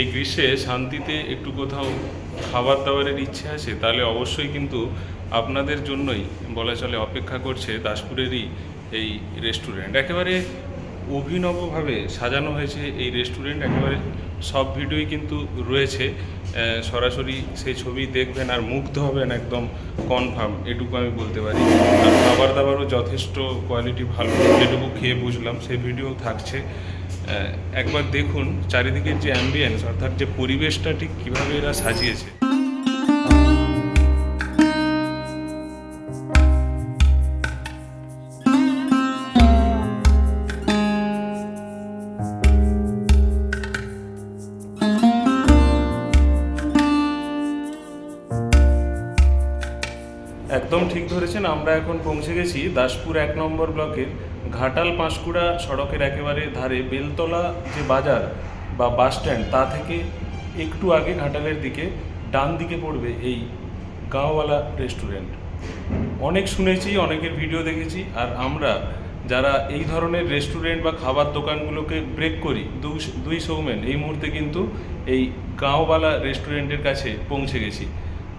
এই গ্রীষ্মে শান্তিতে একটু কোথাও খাবার দাবারের ইচ্ছে আছে, তাহলে অবশ্যই কিন্তু আপনাদের জন্যই বলা চলে অপেক্ষা করছে দাসপুরেরই এই রেস্টুরেন্ট একেবারে অভিনবভাবে সাজানো হয়েছে এই রেস্টুরেন্ট একেবারে সব ভিডিওই কিন্তু রয়েছে। সরাসরি সেই ছবি দেখবেন আর মুগ্ধ হবেন একদম কনফার্ম এটুকু আমি বলতে পারি। আর খাবার দাবারও যথেষ্ট কোয়ালিটি ভালো, যেটুকু খেয়ে বুঝলাম, সেই ভিডিও থাকছে। একবার দেখুন চারিদিকের যে অ্যাম্বিয়েন্স অর্থাৎ যে পরিবেশটা ঠিক কীভাবে এরা সাজিয়েছে। একদম ঠিক ধরেছেন, আমরা এখন পৌঁছে গেছি দাসপুর এক নম্বর ব্লকের ঘাটাল পাঁশকুড়া সড়কের একেবারে ধারে বেলতলা যে বাজার বা বাস স্ট্যান্ড, তা থেকে একটু আগে ঘাটালের দিকে ডান দিকে পড়বে এই গাঁওয়ালা রেস্টুরেন্ট। অনেক শুনেছি, অনেকের ভিডিও দেখেছি, আর আমরা যারা এই ধরনের রেস্টুরেন্ট বা খাবার দোকানগুলোকে ব্রেক করি, দুই সৌমেন এই মুহূর্তে কিন্তু এই গাঁওবালা রেস্টুরেন্টের কাছে পৌঁছে গেছি।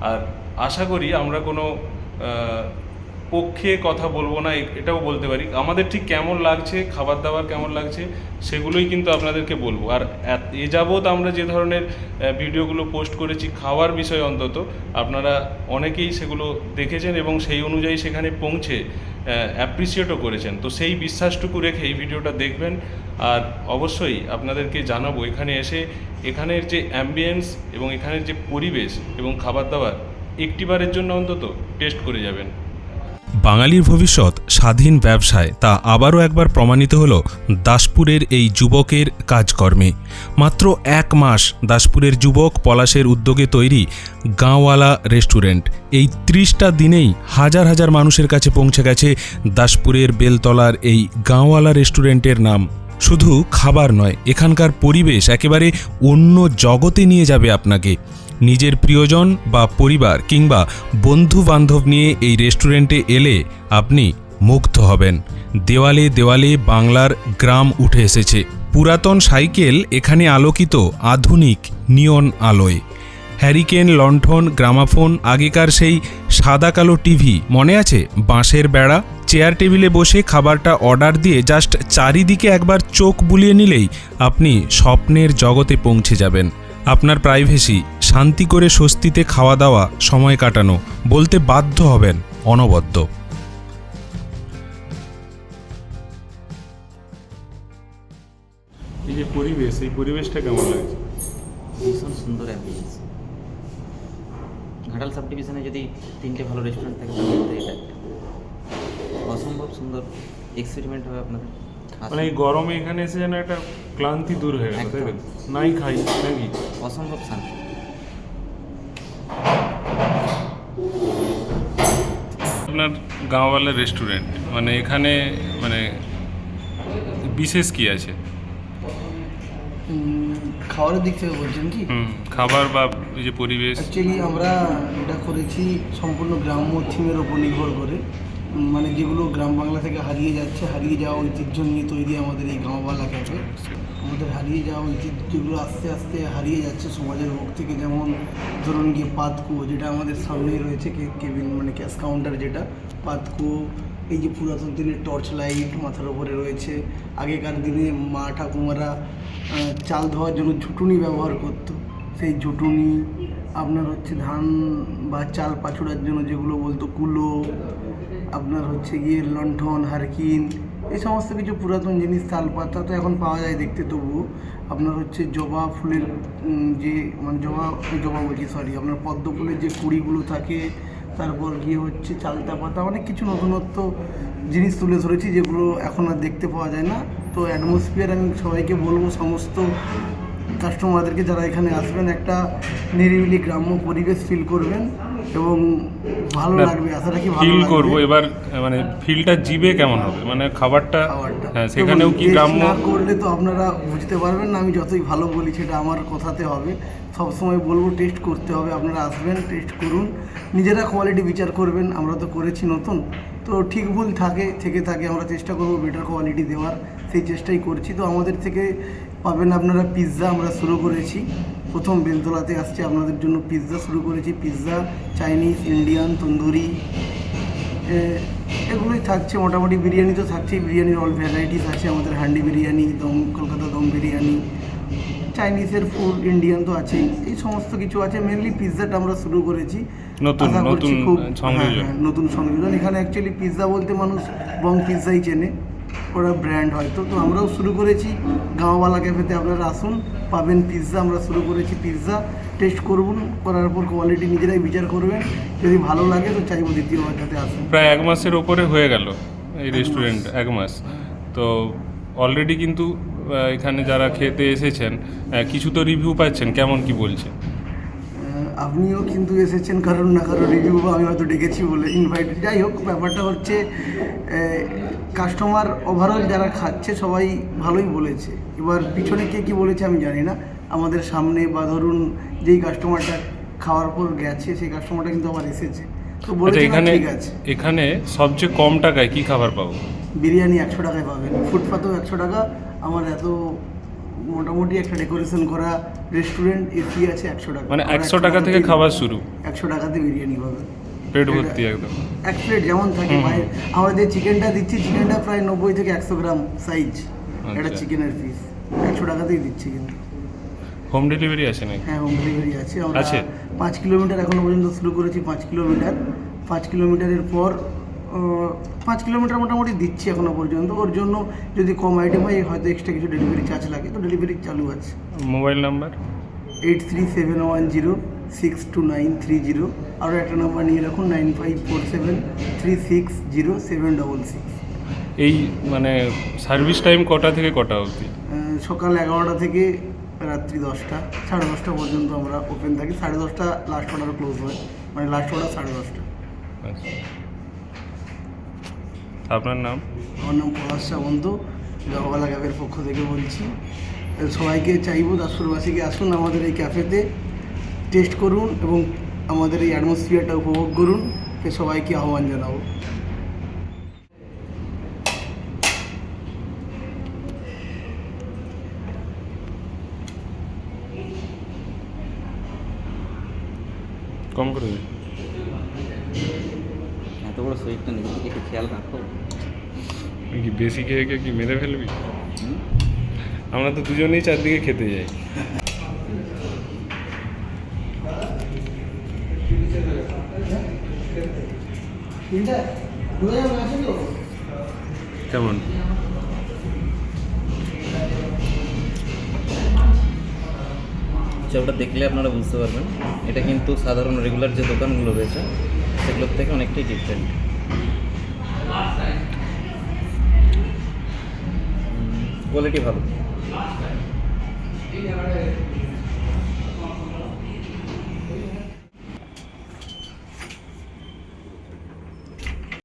আর আশা করি আমরা কোনো পক্ষে কথা বলব না এটাও বলতে পারি। আমাদের ঠিক কেমন লাগছে, খাবার দাবার কেমন লাগছে, সেগুলোই কিন্তু আপনাদেরকে বলব। আর এ যাবৎ আমরা যে ধরনের ভিডিওগুলো পোস্ট করেছি খাওয়ার বিষয় অন্তত, আপনারা অনেকেই সেগুলো দেখেছেন এবং সেই অনুযায়ী সেখানে পৌঁছে অ্যাপ্রিসিয়েটও করেছেন। তো সেই বিশ্বাসটুকু রেখে এই ভিডিওটা দেখবেন। আর অবশ্যই আপনাদেরকে জানাব, এখানে এসে এখানের যে অ্যাম্বিয়েন্স এবং এখানের যে পরিবেশ এবং খাবার দাবার, একটিবারের জন্য অন্তত টেস্ট করে যাবেন। বাঙালির ভবিষ্যৎ স্বাধীন ব্যবসায় তা আবারও একবার প্রমাণিত হল দাসপুরের এই যুবকের কাজকর্মে। মাত্র এক মাস দাসপুরের যুবক পলাশের উদ্যোগে তৈরি গাঁওয়ালা রেস্টুরেন্ট। এই ত্রিশটা দিনেই হাজার হাজার মানুষের কাছে পৌঁছে গেছে দাসপুরের বেলতলার এই গাঁওয়ালা রেস্টুরেন্টের নাম। শুধু খাবার নয়, এখানকার পরিবেশ একেবারে অন্য জগতে নিয়ে যাবে আপনাকে। নিজের প্রিয়জন বা পরিবার কিংবা বন্ধু বান্ধব নিয়ে এই রেস্টুরেন্টে এলে আপনি মুগ্ধ হবেন। দেওয়ালে দেওয়ালে বাংলার গ্রাম উঠে এসেছে। পুরাতন সাইকেল এখানে আলোকিত আধুনিক নিয়ন আলোয়। হ্যারিকেন, লণ্ঠন, গ্রামাফোন, আগেকার সেই সাদা কালো টিভি, মনে আছে? বাঁশের বেড়া, চেয়ার টেবিলে বসে খাবারটা অর্ডার দিয়ে জাস্ট চারিদিকে একবার চোখ বুলিয়ে নিলেই আপনি স্বপ্নের জগতে পৌঁছে যাবেন। আপনার প্রাইভেসি শান্তি করে স্বস্তিতে খাওয়া দাওয়া সময় কাটানো বলতে বাধ্য হবেন অনবদ্য। এই যে পরিবেশ এই পরিবেশটা কেমন লাগছে? ভীষণ সুন্দর অ্যাম্বিয়েন্স ঘাটাল সাব ডিভিশনে যদি তিনটে ভালো রেস্টুরেন্ট থাকে মধ্যে এটা একটা অসম্ভব সুন্দর এক্সপেরিমেন্ট হবে আপনাদের। মানে এই গরমে এখানে এসে যেন একটা ক্লান্তি দূর হয়ে গেল তাই? নাই খাই নাকি? অসম্ভব শান্তি। আপনার গাঁওয়ালা রেস্টুরেন্ট মানে এখানে মানে বিশেষ কি আছে? খাবারের দিক থেকে বলছেন কি? হুম খাবার বা এই যে পরিবেশ। অ্যাকচুয়ালি আমরা এটা করেছি সম্পূর্ণ গ্রাম্য থিমের ওপর নির্ভর করে। মানে যেগুলো গ্রাম বাংলা থেকে হারিয়ে যাচ্ছে, হারিয়ে যাওয়া ঐতিহ্য নিয়ে তৈরি আমাদের এই গাঁওবালা ক্যাফে আমাদের হারিয়ে যাওয়া ঐতিহ্যগুলো আস্তে আস্তে হারিয়ে যাচ্ছে সমাজের মুখ থেকে। যেমন ধরুন গিয়ে পাতকুয়ো, যেটা আমাদের সামনেই রয়েছে কেবিন মানে ক্যাশ কাউন্টার যেটা। পাতকুয়ো, এই যে পুরাতন দিনের টর্চ লাইট মাথার উপরে রয়েছে। আগেকার দিনে মা ঠাকুমারা চাল ধোয়ার জন্য ঝুটুনি ব্যবহার করতো। সেই ঝুটুনি, আপনার হচ্ছে ধান বা চাল পাছুড়ার জন্য যেগুলো বলতো, কুলো আপনার হচ্ছে গিয়ে লণ্ঠন, হারকিন, এই সমস্ত কিছু পুরাতন জিনিস তাল পাতা তো এখন পাওয়া যায় দেখতে তবুও। আপনার হচ্ছে জবা ফুলের যে মানে জবা জবা বলছি সরি আপনার পদ্ম ফুলের যে কুড়িগুলো থাকে, তারপর গিয়ে হচ্ছে চালতা পাতা, অনেক কিছু নতুনত্ব জিনিস তুলে ধরেছি যেগুলো এখন আর দেখতে পাওয়া যায় না। তো অ্যাটমসফিয়ার আমি সবাইকে বলব, সমস্ত কাস্টমারদেরকে যারা এখানে আসবেন, একটা নিরিবিলি গ্রাম্য পরিবেশ ফিল করবেন। এবং ভালো লাগবে আশা রাখি ফিল করব। এবার মানে ফিলটা জিবে কেমন হবে? মানে খাবারটা হ্যাঁ সেখানেও কি গ্রাম্য করলে তো আপনারা বুঝতে পারবেন না আমি যতই ভালো বলি সেটা আমার কথাতে হবে। সবসময় বলব টেস্ট করতে হবে আপনারা আসবেন টেস্ট করুন। নিজেরা কোয়ালিটি বিচার করবেন আমরা তো করেছি নতুন। তো ঠিক ভুল থাকে থেকে থাকে আমরা চেষ্টা করব বেটার কোয়ালিটি দেওয়ার। সেই চেষ্টাই করছি। তো আমাদের থেকে পাবেন আপনারা পিৎজা আমরা শুরু করেছি। প্রথম বেলতলাতে আসছে। আপনাদের জন্য পিৎজা শুরু করেছি। পিৎজা চাইনিজ ইন্ডিয়ান তন্দুরি এগুলোই থাকছে। মোটামুটি বিরিয়ানি তো থাকছেই। বিরিয়ানির অল ভ্যারাইটিস আছে। আমাদের হান্ডি বিরিয়ানি দম কলকাতা দম বিরিয়ানি চাইনিজের ফুড ইন্ডিয়ান তো আছেই। এই সমস্ত কিছু আছে। মেনলি পিৎজাটা আমরা শুরু করেছি। নতুন খুব হ্যাঁ, হ্যাঁ, নতুন সংযোজন। এখানে অ্যাকচুয়ালি পিৎজা বলতে মানুষ বং পিৎজাই চেনে। ওরা ব্র্যান্ড হয়। তো তো আমরাও শুরু করেছি। গাঁওয়ালা ক্যাফেতে আপনারা আসুন পাবেন পিৎজা আমরা শুরু করেছি পিৎজা টেস্ট করুন করার পর কোয়ালিটি নিজেরাই বিচার করবেন। যদি ভালো লাগে তো চাইব দ্বিতীয়বার যাতে আসুন। প্রায় এক মাসের ওপরে হয়ে গেল এই রেস্টুরেন্ট এক মাস। তো অলরেডি কিন্তু এখানে যারা খেতে এসেছেন কিছু তো রিভিউ পাচ্ছেন। কেমন কি বলছেন? আপনিও কিন্তু এসেছেন কারণ না কারণ রিভিউ আমি হয়তো ডেকেছি বলে ইনভাইট যাই হোক ব্যাপারটা হচ্ছে কাস্টমার ওভারঅল যারা খাচ্ছে সবাই ভালোই বলেছে। এবার পিছনে কে কী বলেছে আমি জানি না। আমাদের সামনে বা ধরুন যেই কাস্টমারটা খাওয়ার পর গেছে সেই কাস্টমারটা কিন্তু আবার এসেছে। তো আচ্ছা বলেছে না, এখানে ঠিক আছে। এখানে সবচেয়ে কম টাকায় কি খাবার পাবো? বিরিয়ানি একশো টাকায় পাবেন ফুটপাতেও একশো টাকা আমার এত মোটামুটি একটা ডেকোরেশন করা রেস্টুরেন্ট এসি আছে একশো টাকা। মানে একশো টাকা থেকে খাবার শুরু। একশো টাকাতে বিরিয়ানি পাবেন পেট ভর্তি একদম। এক প্লেট যেমন থাকে। বাইরে আমরা যে চিকেনটা দিচ্ছি চিকেনটা প্রায় নব্বই থেকে একশো গ্রাম সাইজ একটা। চিকেনের পিস একশো টাকাতেই দিচ্ছি কিন্তু। হোম ডেলিভারি আছে নাকি? হ্যাঁ হোম ডেলিভারি আছে। আমরা আছে? পাঁচ কিলোমিটার এখনও পর্যন্ত শুরু করেছি পাঁচ কিলোমিটার। পাঁচ কিলোমিটারের পর পাঁচ কিলোমিটার মোটামুটি দিচ্ছি এখনও পর্যন্ত। ওর জন্য যদি কম আইটেম হয় হয়তো এক্সট্রা কিছু ডেলিভারি চার্জ লাগে। তো ডেলিভারি চালু আছে। Mobile number eight three seven one zero six two nine three zero আরও একটা নাম্বার নিয়ে রাখুন nine five four seven three six zero seven double six এই মানে সার্ভিস টাইম কটা থেকে কটা অবধি? সকাল এগারোটা থেকে রাত্রি দশটা। সাড়ে দশটা পর্যন্ত আমরা ওপেন থাকি। সাড়ে দশটা লাস্ট অর্ডার ক্লোজ হয়। মানে লাস্ট অর্ডার সাড়ে দশটা। আচ্ছা। আপনার নাম? আমার নাম পলাশ সামন্ত জগবালা ক্যাফের পক্ষ থেকে বলছি। সবাইকে চাইব দাসপুরবাসীকে আসুন আমাদের এই ক্যাফেতে টেস্ট করুন এবং আমাদের এই অ্যাটমসফিয়ারটা উপভোগ করুন। সবাইকে আহ্বান জানাব। কম করে এত বড় শরীরটা নিজের দিকে একটু খেয়াল রাখো। কি বেশি খেয়ে খেয়ে কি মেরে ফেলবি? আমরা তো দুজনেই চারদিকে খেতে যাই। কেমন? চাউটা দেখলে আপনারা বুঝতে পারবেন। এটা কিন্তু সাধারণ রেগুলার যে দোকানগুলো রয়েছে সেগুলোর থেকে অনেকটাই ডিফারেন্ট কোয়ালিটি ভালো।